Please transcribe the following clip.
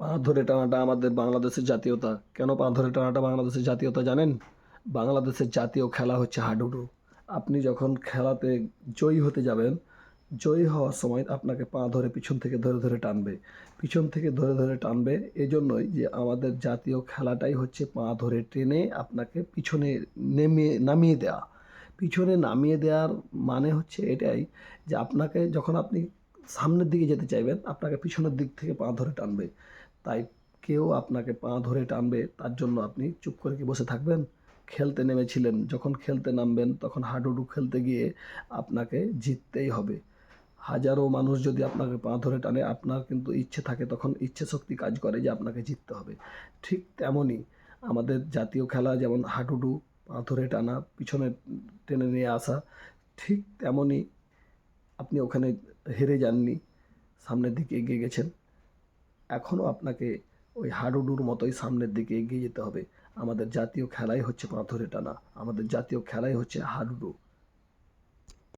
পা ধরে টানাটা আমাদের বাংলাদেশের জাতীয়তা। কেন পা ধরে টানাটা বাংলাদেশের জাতীয়তা জানেন? বাংলাদেশের জাতীয় খেলা হচ্ছে হাডুডু। আপনি যখন খেলাতে জয়ী হতে যাবেন, জয়ী হওয়ার সময় আপনাকে পা ধরে পিছন থেকে ধরে ধরে টানবে। পিছন থেকে ধরে ধরে টানবে এজন্যই যে আমাদের জাতীয় খেলাটাই হচ্ছে পা ধরে টেনে আপনাকে পিছনে নেমে, নামিয়ে দেওয়া পিছনে নামিয়ে দেওয়ার মানে হচ্ছে এটাই যে আপনাকে যখন আপনি সামনের দিকে যেতে চাইবেন, আপনাকে পিছনের দিক থেকে পা ধরে টানবে। তাই কেউ আপনাকে পা ধরে টানবে, তার জন্য আপনি চুপ করে কি বসে থাকবেন? খেলতে নেমেছিলেন, যখন খেলতে নামবেন, তখন হাডুডু খেলতে গিয়ে আপনাকে জিততেই হবে। হাজারো মানুষ যদি আপনাকে পা ধরে টানে, আপনার কিন্তু ইচ্ছে থাকে, তখন ইচ্ছে শক্তি কাজ করে যে আপনাকে জিততে হবে। ঠিক তেমনই আমাদের জাতীয় খেলা যেমন হাডুডু, পা ধরে টানা, পিছনে টেনে নিয়ে আসা, ঠিক তেমনই আপনি ওখানে হেরে যাননি, সামনের দিকে এগিয়ে গেছেন। এখনও আপনাকে ওই হাডুডুর মতোই সামনের দিকে এগিয়ে যেতে হবে। আমাদের জাতীয় খেলাই হচ্ছে পাথরে টানা, আমাদের জাতীয় খেলাই হচ্ছে হাডুডু।